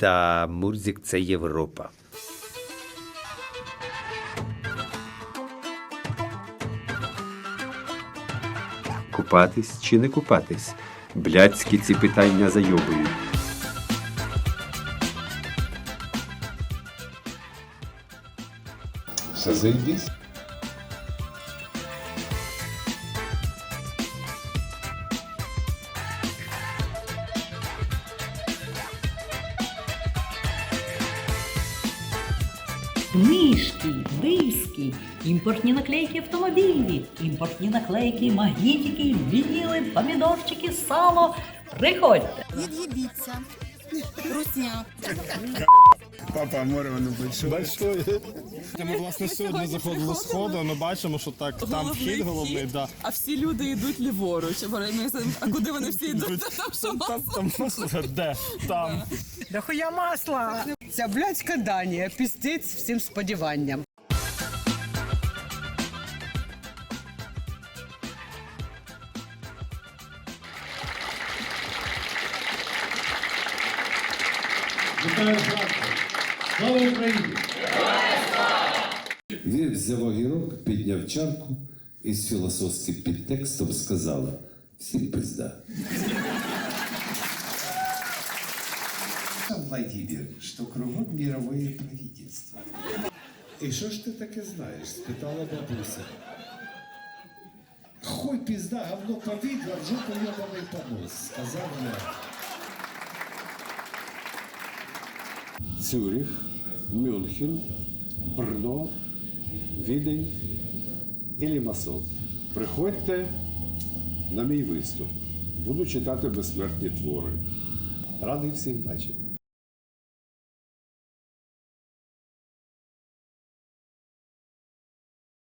Та Мурзик це Європа. Купатись чи не купатись? Блядські ці питання зайобують. Все. Книжки, диски, імпортні наклейки автомобілі, імпортні наклейки, магнітики, вініли, помідорчики, сало. Приходьте! Від'їбіться. Русня. Папа, море воно большое. Большое. Ми власне сьогодні заходили сходу, ми бачимо, що так там вхід головний, да. а всі люди йдуть ліворуч. А куди вони всі йдуть? Там що Там, там масло, де? Там. Да хуя масла! Ця блядська Данія піздець всім сподіванням. Він взяв огірок, підняв чарку і з філософським підтекстом сказала всім пизда. Владимир, що кругом мировое правительство. І що ж ти таке знаєш? спитала бабуся. Хуй пізда, говно повідло, в жопу йобаний понос, сказав я. Цюрих, Мюнхен, Брно, Відень і Лімасол. Приходьте на мій виступ. Буду читати безсмертні твори. Радий всіх бачити.